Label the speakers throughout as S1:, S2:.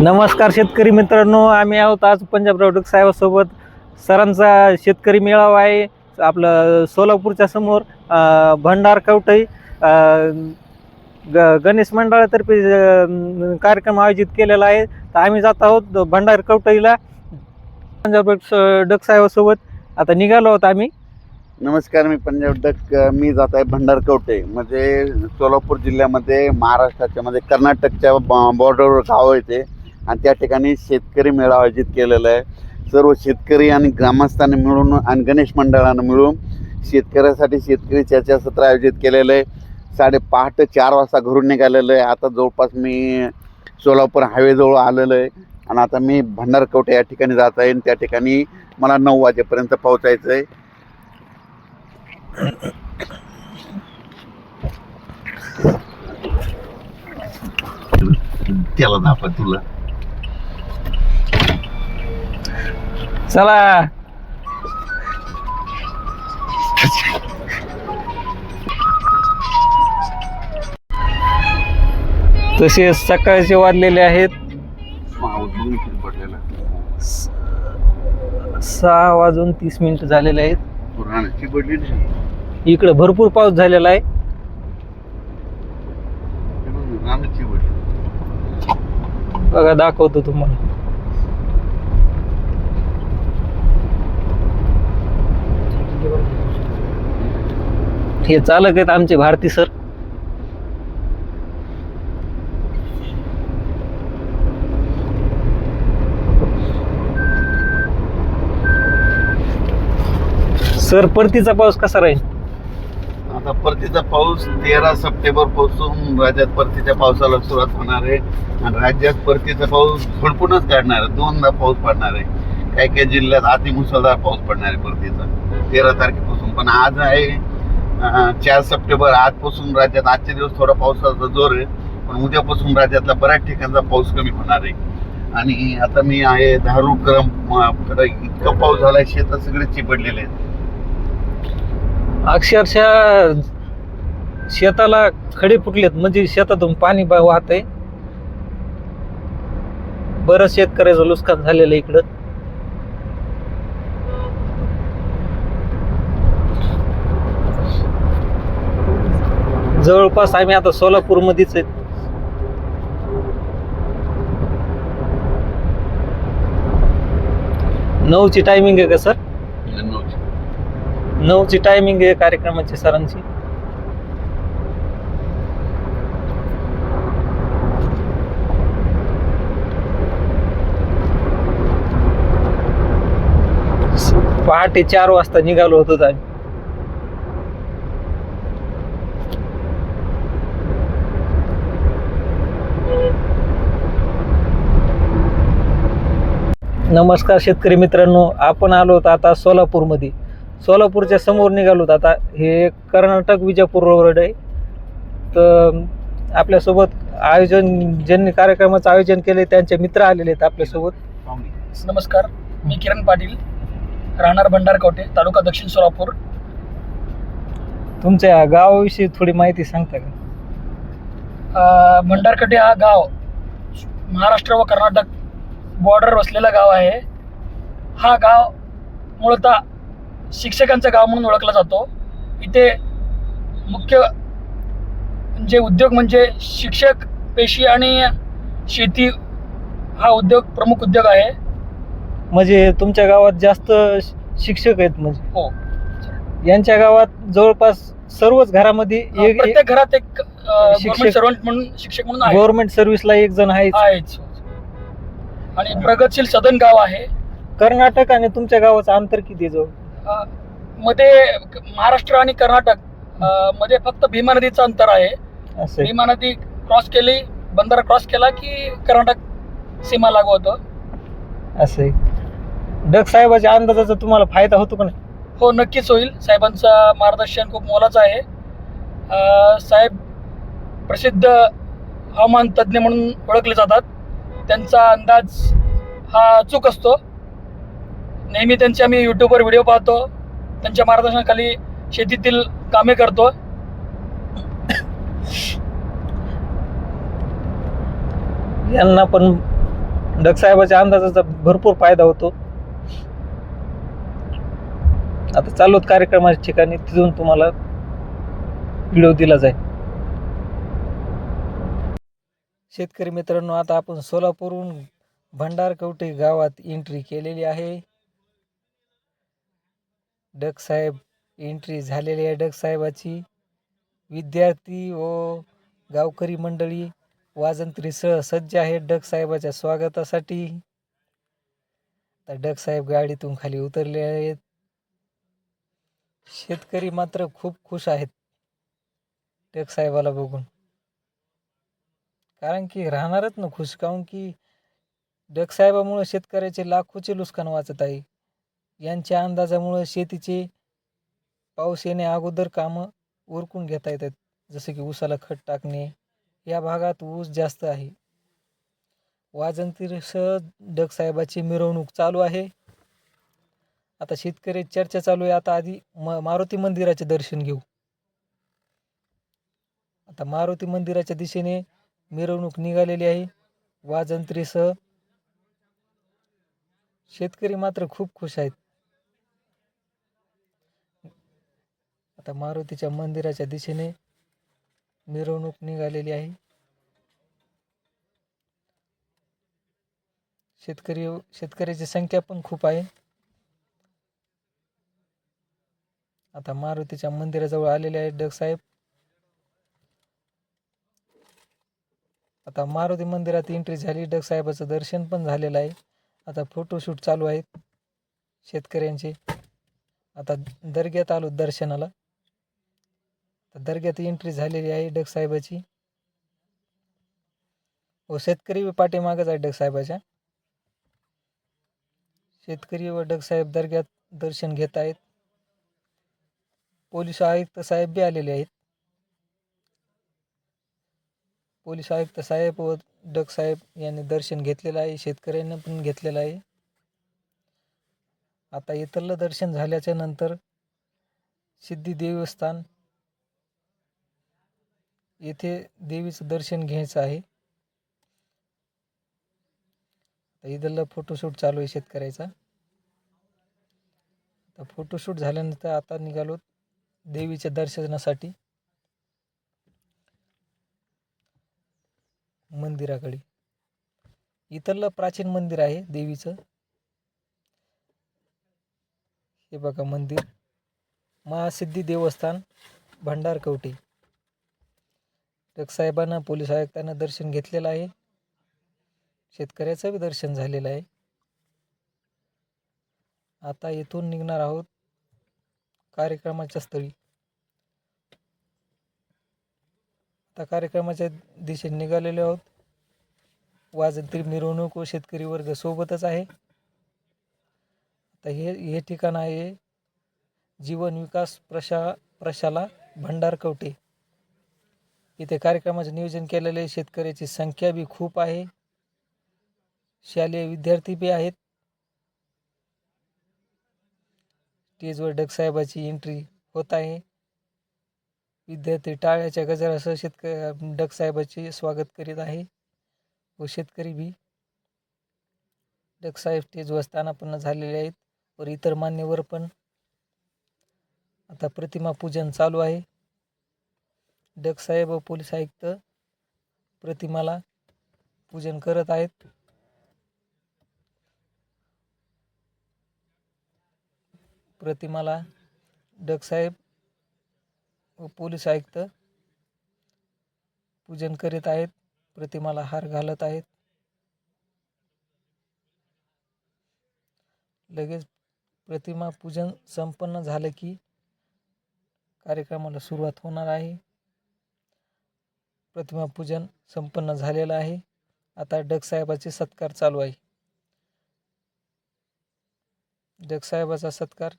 S1: नमस्कार शेतकरी मित्रांनो आम्ही आहोत आज पंजाब प्रोडक्ट साहेबासोबत. सरांचा शेतकरी मेळावा आहे आपलं सोलापूरच्या समोर भंडार कवटई ग गणेश मंडळातर्फे कार्यक्रम आयोजित केलेला आहे. तर आम्ही जात आहोत भंडार कवटईला पंजाब डक साहेबासोबत. आता निघालो आहोत आम्ही.
S2: नमस्कार मी पंजाब डक मी जात आहे भंडार कवटे म्हणजे सोलापूर जिल्ह्यामध्ये महाराष्ट्राच्या म्हणजे कर्नाटकच्या बॉर्डरवर गाव येते आणि त्या ठिकाणी शेतकरी मेळावा आयोजित केलेला आहे. सर्व शेतकरी आणि ग्रामस्थांनी मिळून आणि गणेश मंडळानं मिळून शेतकऱ्यासाठी शेतकरी चर्चासत्र आयोजित केलेलं आहे. साडे पहाटे चार वाजता घरून निघालेलं आहे. आता जवळपास मी सोलापूर हायवेजवळ आलेलो आहे. आणि आता मी भंडारकवटे या ठिकाणी जात आहे आणि त्या ठिकाणी मला नऊ वाजेपर्यंत पोहोचायचं आहे. त्याला दाखवा तुला.
S1: चला. तसे सकाळचे वाजलेले आहेत. सहा वाजून तीस मिनिट झालेले आहेत. इकडे भरपूर पाऊस झालेला आहे. बघा दाखवतो तुम्हाला. हे चालक आहेत आमचे भारती सर. सर परतीचा पाऊस कसा राहील?
S2: आता परतीचा पाऊस तेरा सप्टेंबरपासून राज्यात परतीच्या पावसाला सुरुवात होणार आहे. आणि राज्यात परतीचा पाऊस झडपूनच काढणार आहे. दोनदा पाऊस पडणार आहे. काही काही जिल्ह्यात अतिमुसळधार पाऊस पडणार आहे परतीचा. तेरा तारखेपासून. पण आज आहे चार सप्टेंबर आजपासून राज्यात आजच्या दिवस थोडा पावसाचा जोर आहे पण उद्यापासून राज्यातला बऱ्याच ठिकाणचा पाऊस कमी होणार आहे. आणि आता मी आहे धारू क्रम इतका पाऊस झालाय शेतात सगळे चिपडलेले आहेत.
S1: अक्षरशः शेताला खडे फुटलेत म्हणजे शेतातून पाणी बा- आहे बरं शेतकऱ्याचं नुकसान झालेलं आहे इकडं. जवळपास आम्ही आता सोलापूर मध्येच आहेत. नऊची टायमिंग आहे का सर नऊची टायमिंग आहे कार्यक्रमाची सरांची. पहाटे चार वाजता निघालो होतो आम्ही. नमस्कार शेतकरी मित्रांनो आपण आलो होतो आता सोलापूरमध्ये. सोलापूरच्या समोर निघालो होतो आता. हे कर्नाटक विजापूर रोड आहे. तर आपल्यासोबत आयोजन ज्यांनी कार्यक्रमाचं आयोजन केले त्यांचे मित्र आलेले आहेत आपल्यासोबत.
S3: नमस्कार मी किरण पाटील राहणार भंडारकवटे तालुका दक्षिण सोलापूर.
S1: तुमच्या गावाविषयी थोडी माहिती सांगता का?
S3: भंडारकटे हा गाव महाराष्ट्र व कर्नाटक बॉर्डर वसलेलं गाव आहे. हा गाव मूळतः शिक्षकांचं गाव म्हणून ओळखला जातो. इथे मुख्य जे उद्योग म्हणजे शिक्षक पेशी आणि शेती हा उद्योग प्रमुख उद्योग आहे.
S1: म्हणजे तुमच्या गावात जास्त शिक्षक आहेत म्हणजे?
S3: हो.
S1: यांच्या गावात जवळपास सर्वच घरामध्ये एक
S3: प्रत्येक घरात एक
S1: शिक्षक-
S3: सर्वंट म्हणून शिक्षक म्हणून आहे
S1: गव्हर्नमेंट सर्व्हिसला एक जण आहे
S3: आहेच. आणि प्रगतशील सदन गाव आहे.
S1: कर्नाटक आणि तुमच्या गावाचं अंतर किती
S3: अ, मध्ये महाराष्ट्र आणि कर्नाटक अ, मध्ये फक्त भीमा नदीचं अंतर आहे.
S1: असं आहे.
S3: भीमा नदी क्रॉस केली बंदर क्रॉस केला की कर्नाटक सीमा लागू होतं.
S1: असं आहे. डग साहेबाच्या अंदाजाचा तुम्हाला फायदा होतो का नाही?
S3: हो नक्कीच होईल. साहेबांचं मार्गदर्शन खूप मोलाचं आहे. अ, साहेब प्रसिद्ध हवामान तज्ज्ञ म्हणून ओळखले जातात. त्यांचा अंदाज हा अचूक असतो. नेहमी त्यांचे आम्ही यूट्यूबवर व्हिडिओ पाहतो. त्यांच्या मार्गदर्शनाखाली शेतीतील कामे करतो.
S1: यांना पण डगसाहेबाच्या अंदाजाचा भरपूर फायदा होतो. आता चालूत कार्यक्रमाच्या ठिकाणी तिथून तुम्हाला व्हिडिओ दिला जाईल. शेतकरी मित्रांनो आता आपण सोलापूरहून भंडारकवटे गावात एंट्री केलेली आहे. डग साहेब एंट्री झालेली आहे. डग साहेबाची विद्यार्थी व गावकरी मंडळी वाजंत्रीसह सज्ज आहेत डग साहेबाच्या स्वागतासाठी. आता डग साहेब गाडीतून खाली उतरले आहेत. शेतकरी मात्र खूप खुश आहेत. डकसाहेबाला बघून. कारण की राहणारच ना खुश. काहून की डगसाहेबामुळं शेतकऱ्याचे लाखोचे नुकसान वाचत आहे. यांच्या अंदाजामुळं शेतीचे पाऊस येणे अगोदर कामं उरकून घेता येतात. जसं की ऊसाला खत टाकणे या भागात ऊस जास्त आहे. वाजंतीसह डगसाहेबाची मिरवणूक चालू आहे. आता शेतकरी चर्चा चालू आहे. आता आधी म मारुती मंदिराचे दर्शन घेऊ. आता मारुती मंदिराच्या दिशेने मिरवणूक निघालेली आहे. वाजंत्रीसह शेतकरी मात्र खूप खुश आहेत. आता मारुतीच्या मंदिराच्या दिशेने मिरवणूक निघालेली आहे. शेतकरी शेतकऱ्याची संख्या पण खूप आहे. आता मारुतीच्या मंदिराजवळ आलेले आहेत डग साहेब. आता मारुती मंदिरात एंट्री झाली. डग साहेबाचं दर्शन पण झालेलं आहे. आता फोटोशूट चालू आहेत शेतकऱ्यांचे. आता दर्ग्यात आलो दर्शनाला. तर दर्ग्यात एंट्री झालेली आहे डग साहेबाची. व शेतकरी बी पाठीमागच आहे डग साहेबाच्या. शेतकरी व डग साहेब दर्ग्यात दर्शन घेत आहेत. पोलीस आयुक्त साहेब बी आलेले आहेत. पोलीस आयुक्त साहेब व डग साहेब यांनी दर्शन घेतलेलं आहे शेतकऱ्यांनी पण घेतलेलं आहे. आता इतरलं दर्शन झाल्याच्यानंतर सिद्धी देवस्थान येथे देवीचं दर्शन घ्यायचं आहे. इथलं फोटोशूट चालू आहे शेतकऱ्याचा. तर फोटोशूट झाल्यानंतर आता निघालो देवीच्या दर्शनासाठी. मंदिराकडे. इथलं प्राचीन मंदिर आहे देवीचं. हे बघा मंदिर. महासिद्धी देवस्थान भंडारकवटे. साहेबांना पोलीस आयुक्तांना दर्शन घेतलेलं आहे. शेतकऱ्याचं बी दर्शन झालेलं आहे. आता येथून निघणार आहोत कार्यक्रमाच्या स्थळी. आता कार्यक्रमाच्या दिशेने निघालेलो आहोत. वाजंत्री मिरवणूक व शेतकरी वर्ग सोबतच आहे. आता हे हे ठिकाण आहे जीवन विकास प्रशा प्रशाला भंडारकवटे. इथे कार्यक्रमाचे नियोजन केलेले शेतकऱ्याची संख्या बी खूप आहे. शालेय विद्यार्थी बी आहेत. स्टेजवर डग साहेबाची एंट्री होत आहे. विद्यार्थी टाळ्याच्या गजरासह शेतक डग साहेबाचे स्वागत करीत आहे. व शेतकरी बी डग साहेब स्टेजवर स्थानापन्न झालेले आहेत. व इतर मान्यवर पण. आता प्रतिमा पूजन चालू आहे. डग साहेब व पोलीस आयुक्त प्रतिमाला पूजन करत आहेत. प्रतिमाला डग साहेब व पोलीस आयुक्त पूजन करीत आहेत प्रतिमाला हार घालत आहेत. लगेच प्रतिमा पूजन संपन्न झालं की कार्यक्रमाला सुरुवात होणार आहे. प्रतिमा पूजन संपन्न झालेलं आहे. आता डग साहेबाचे सत्कार चालू आहे. डग साहेबाचा सत्कार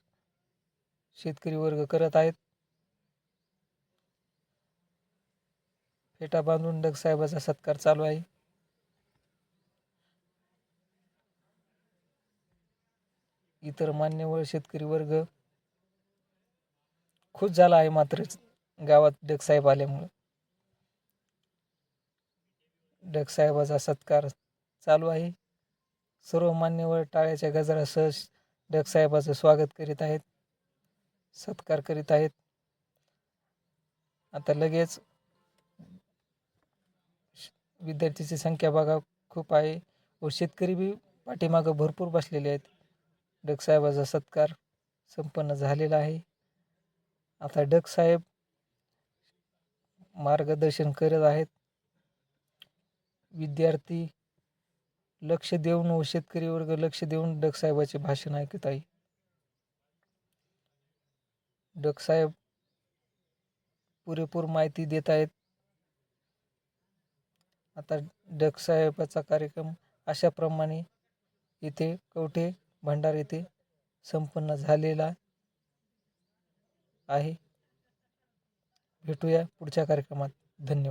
S1: शेतकरी वर्ग करत आहेत. फेटा बांधून डग साहेबाचा सत्कार चालू आहे. इतर मान्यवर शेतकरी वर्ग खुश झाला आहे मात्र गावात डग साहेब आल्यामुळं. डग साहेबाचा सत्कार चालू आहे. सर्व मान्यवर टाळ्याच्या गजरासह डगसाहेबाचं स्वागत करीत आहेत सत्कार करीत आहेत. आता लगेच विद्यार्थ्याची संख्या बघा खूप आहे. व शेतकरी बी पाठीमागं भरपूर बसलेले आहेत. डगसाहेबाचा सत्कार संपन्न झालेला आहे. आता डगसाहेब मार्गदर्शन करत आहेत. विद्यार्थी लक्ष देऊन व शेतकरी वर्ग लक्ष देऊन डगसाहेबाचे भाषण ऐकत आहे. डगसाहेब पुरेपूर माहिती देत आहेत. आता डगसाहेबाचा कार्यक्रम अशाप्रमाणे इथे कवठे भंडार येथे संपन्न झालेला आहे. भेटूया पुढच्या कार्यक्रमात. धन्यवाद.